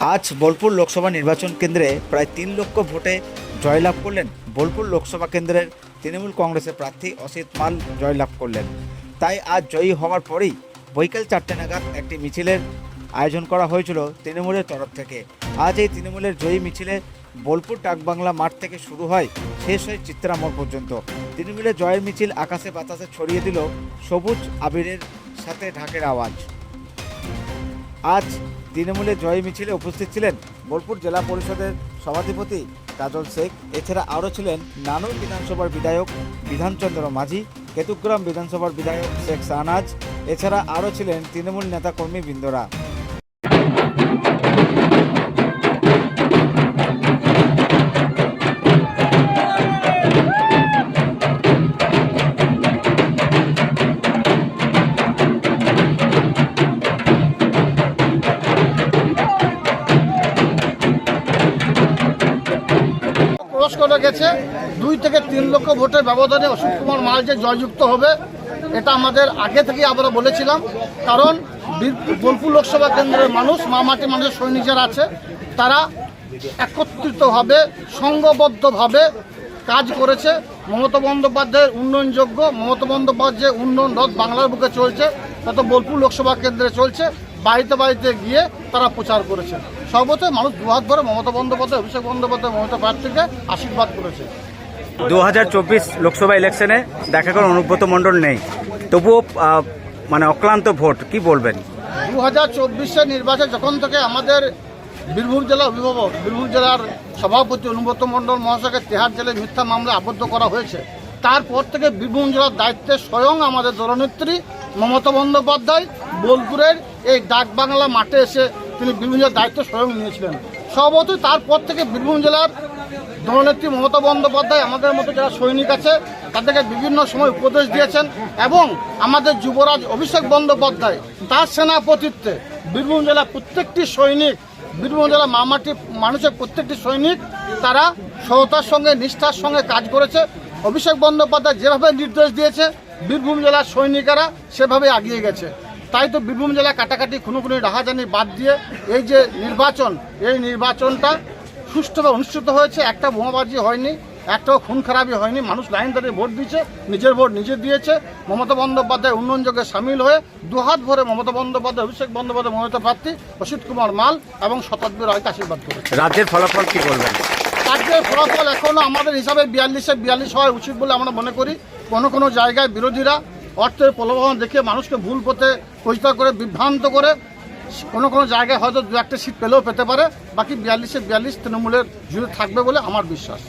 আজ বোলপুর লোকসভা নির্বাচন কেন্দ্রে প্রায় তিন লক্ষ ভোটে জয়লাভ করলেন বোলপুর লোকসভা কেন্দ্রের তৃণমূল কংগ্রেসের প্রার্থী অসিত মাল জয়লাভ করলেন। তাই আজ জয়ী হওয়ার পরেই বৈকাল চারটে নাগাদ একটি মিছিলের আয়োজন করা হয়েছিল তৃণমূলের তরফ থেকে। আজ এই তৃণমূলের জয়ী মিছিলে বোলপুর ডাকবাংলা মাঠ থেকে শুরু হয় শেষ হয় চিত্রামোড় পর্যন্ত। তৃণমূলের জয়ের মিছিল আকাশে বাতাসে ছড়িয়ে দিল সবুজ আবিরের সাথে ঢাকের আওয়াজ। আজ তৃণমূলের জয় মিছিলে উপস্থিত ছিলেন বোলপুর জেলা পরিষদের সভাধিপতি কাজল শেখ। এছাড়া আরও ছিলেন নানুর বিধানসভার বিধায়ক বিধানচন্দ্র মাঝি, কেতুগ্রাম বিধানসভার বিধায়ক শেখ শাহনাজ। এছাড়া আরও ছিলেন তৃণমূল নেতাকর্মী বৃন্দরা। করে গেছে। দুই থেকে তিন লক্ষ ভোটের ব্যবধানে অশোক কুমার মাল যে জয়যুক্ত হবে, এটা আমাদের আগে থেকেই আমরা বলেছিলাম। কারণ বোলপুর লোকসভা কেন্দ্রের মানুষ মামাটি মানুষের সৈনিক আছে, তারা একত্রিতভাবে, সংঘবদ্ধভাবে কাজ করেছে। মমতা বন্দ্যোপাধ্যায়ের উন্নয়নযোগ্য, মমতা বন্দ্যোপাধ্যায়ের উন্নয়ন রথ বাংলার বুকে চলছে তত বোলপুর লোকসভা কেন্দ্রে চলছে। বাড়িতে বাড়িতে গিয়ে তারা প্রচার করেছে। সর্বতই মানুষ দুহাত ধরে মমতা বন্দ্যোপাধ্যায় অভিষেক বন্দ্যোপাধ্যায় মমতা প্রার্থীকে আশীর্বাদ করেছে। দু হাজার চব্বিশ লোকসভা ইলেকশনে দেখা গেল অনুব্রত মণ্ডল নেই। তবুও মানে অক্লান্ত ভোট কি বলবেন? দু হাজার চব্বিশের নির্বাচন যখন থেকে আমাদের বীরভূম জেলা অভিভাবক বীরভূম জেলার সভাপতি অনুব্রত মণ্ডল মহাশয়কে তেহার জেলায় মিথ্যা মামলা আবদ্ধ করা হয়েছে তারপর থেকে বীরভূম জেলার দায়িত্বে স্বয়ং আমাদের দলনেত্রী মমতা বন্দ্যোপাধ্যায় বোলপুরের এই ডাকবাংলা মাঠে এসে তিনি বীরভূম জেলার দায়িত্ব স্বয়ং নিয়েছিলেন। স্বভাবতই তারপর থেকে বীরভূম জেলার দলনেত্রী মমতা বন্দ্যোপাধ্যায় আমাদের মতো যারা সৈনিক আছে, তাদেরকে বিভিন্ন সময় উপদেশ দিয়েছেন এবং আমাদের যুবরাজ অভিষেক বন্দ্যোপাধ্যায় তার সেনাপতিত্বে বীরভূম জেলার প্রত্যেকটি সৈনিক, বীরভূম জেলার মামাটি মানুষের প্রত্যেকটি সৈনিক তারা সততার সঙ্গে, নিষ্ঠার সঙ্গে কাজ করেছে। অভিষেক বন্দ্যোপাধ্যায় যেভাবে নির্দেশ দিয়েছে, বীরভূম জেলার সৈনিকেরা সেভাবে এগিয়ে গেছে। তাই তো বীরভূম জেলা কাটাকাটি খুনোখুনি রাহাজানি বাদ দিয়ে এই যে নির্বাচন এই নির্বাচনটা সুষ্ঠুভাবে অনুষ্ঠিত হয়েছে। একটা বোমাবাজি হয়নি একটাও খুন খারাপই হয়নি। মানুষ লাইন ধরে ভোট দিয়েছে নিজের ভোট নিজে দিয়েছে। মমতা বন্দ্যোপাধ্যায় উন্নয়ন যোগে সামিল হয়ে দুহাত ভরে মমতা বন্দ্যোপাধ্যায় অভিষেক বন্দ্যোপাধ্যায় মমতা প্রার্থী অসিত কুমার মাল এবং শতাব্দী রায়কে আশীর্বাদ করেছে। রাজ্যের ফলাফল কি বলবেন? রাজ্যের ফলাফল এখনও আমাদের হিসাবে বিয়াল্লিশে বিয়াল্লিশ হওয়া উচিত বলে আমরা মনে করি। কোনো কোনো জায়গায় বিরোধীরা অর্থের প্রলোভন দেখে মানুষকে ভুল পথে পরিষ্কার করে, বিভ্রান্ত করে, কোনো কোনো জায়গায় হয়তো দু একটা সিট পেলেও পেতে পারে, বাকি বিয়াল্লিশে বিয়াল্লিশ তৃণমূলের জুড়ে থাকবে বলে আমার বিশ্বাস।